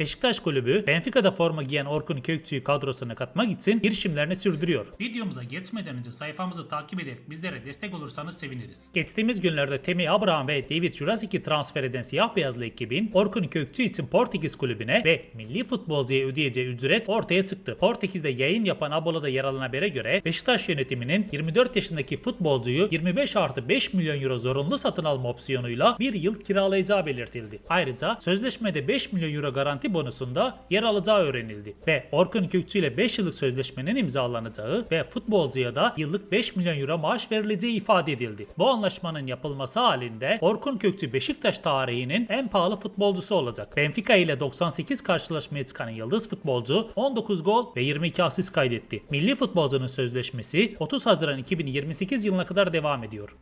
Beşiktaş Kulübü Benfica'da forma giyen Orkun Kökçü'yü kadrosuna katmak için girişimlerini sürdürüyor. Videomuza geçmeden önce sayfamızı takip ederek bizlere destek olursanız seviniriz. Geçtiğimiz günlerde Temi Abraham ve David Jurassic'i transfer eden siyah beyazlı ekibin Orkun Kökçü için Portekiz kulübüne ve milli futbolcuya ödeyeceği ücret ortaya çıktı. Portekiz'de yayın yapan Abolo'da yer alan habere göre Beşiktaş yönetiminin 24 yaşındaki futbolcuyu 25 artı 5 milyon euro zorunlu satın alma opsiyonuyla bir yıl kiralayacağı belirtildi. Ayrıca sözleşmede 5 milyon euro garanti bonusunda yer alacağı öğrenildi. Ve Orkun Kökçü ile 5 yıllık sözleşmenin imzalanacağı ve futbolcuya da yıllık 5 milyon euro maaş verileceği ifade edildi. Bu anlaşmanın yapılması halinde Orkun Kökçü Beşiktaş tarihinin en pahalı futbolcusu olacak. Benfica ile 98 karşılaşmaya çıkan yıldız futbolcu 19 gol ve 22 asist kaydetti. Milli futbolcunun sözleşmesi 30 Haziran 2028 yılına kadar devam ediyor.